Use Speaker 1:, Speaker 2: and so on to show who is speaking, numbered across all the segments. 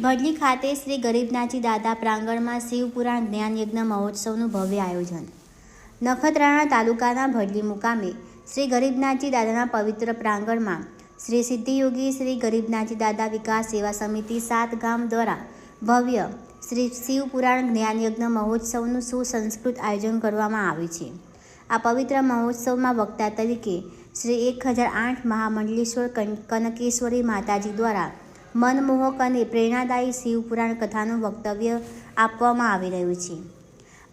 Speaker 1: ભડલી ખાતે શ્રી ગરીબનાથજી દાદા પ્રાંગણમાં શિવપુરાણ જ્ઞાન યજ્ઞ મહોત્સવનું ભવ્ય આયોજન. નખત્રાણા તાલુકાના ભડલી મુકામે શ્રી ગરીબનાથજી દાદાના પવિત્ર પ્રાંગણમાં શ્રી સિદ્ધિયોગી શ્રી ગરીબનાથજી દાદા વિકાસ સેવા સમિતિ સાત ગામ દ્વારા ભવ્ય શ્રી શિવપુરાણ જ્ઞાન યજ્ઞ મહોત્સવનું સુસંસ્કૃત આયોજન કરવામાં આવ્યું છે. આ પવિત્ર મહોત્સવમાં વક્તા તરીકે શ્રી એક હજાર આઠ મહામંડલેશ્વર કન- કનકેશ્વરી માતાજી દ્વારા મનમોહક અને પ્રેરણાદાયી શિવપુરાણ કથાનું વક્તવ્ય આપવામાં આવી રહ્યું છે.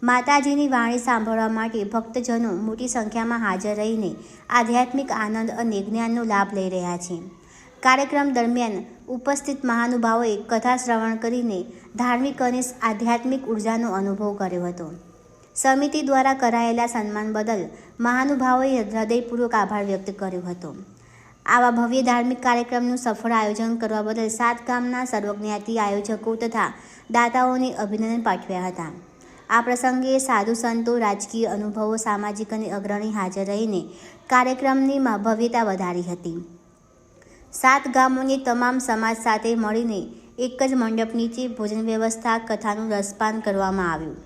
Speaker 1: માતાજીની વાણી સાંભળવા માટે ભક્તજનો મોટી સંખ્યામાં હાજર રહીને આધ્યાત્મિક આનંદ અને જ્ઞાનનો લાભ લઈ રહ્યા છે. કાર્યક્રમ દરમિયાન ઉપસ્થિત મહાનુભાવોએ કથા શ્રવણ કરીને ધાર્મિક અને આધ્યાત્મિક ઉર્જાનો અનુભવ કર્યો હતો. સમિતિ દ્વારા કરાયેલા સન્માન બદલ મહાનુભાવોએ હૃદયપૂર્વક આભાર વ્યક્ત કર્યો હતો. આવા ભવ્ય ધાર્મિક કાર્યક્રમનું સફળ આયોજન કરવા બદલ સાત ગામના સર્વજ્ઞાતિ આયોજકો તથા દાતાઓને અભિનંદન પાઠવ્યા હતા. આ પ્રસંગે સાધુ સંતો, રાજકીય અનુભવો, સામાજિક અને અગ્રણી હાજર રહીને કાર્યક્રમની ભવ્યતા વધારી હતી. સાત ગામોની તમામ સમાજ સાથે મળીને એક જ મંડપ નીચે ભોજન વ્યવસ્થા, કથાનું રસપાન કરવામાં આવ્યું.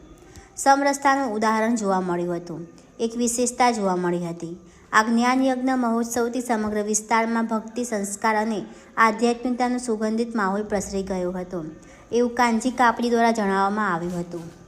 Speaker 1: સમરસતાનું ઉદાહરણ જોવા મળ્યું હતું. એક વિશેષતા જોવા મળી હતી. આ જ્ઞાન યજ્ઞ મહોત્સવથી સમગ્ર વિસ્તારમાં ભક્તિ, સંસ્કાર અને આધ્યાત્મિકતાનો સુગંધિત માહોલ પ્રસરી ગયો હતો. એવું કાંજી કાપડી દ્વારા જણાવવામાં આવ્યું હતું.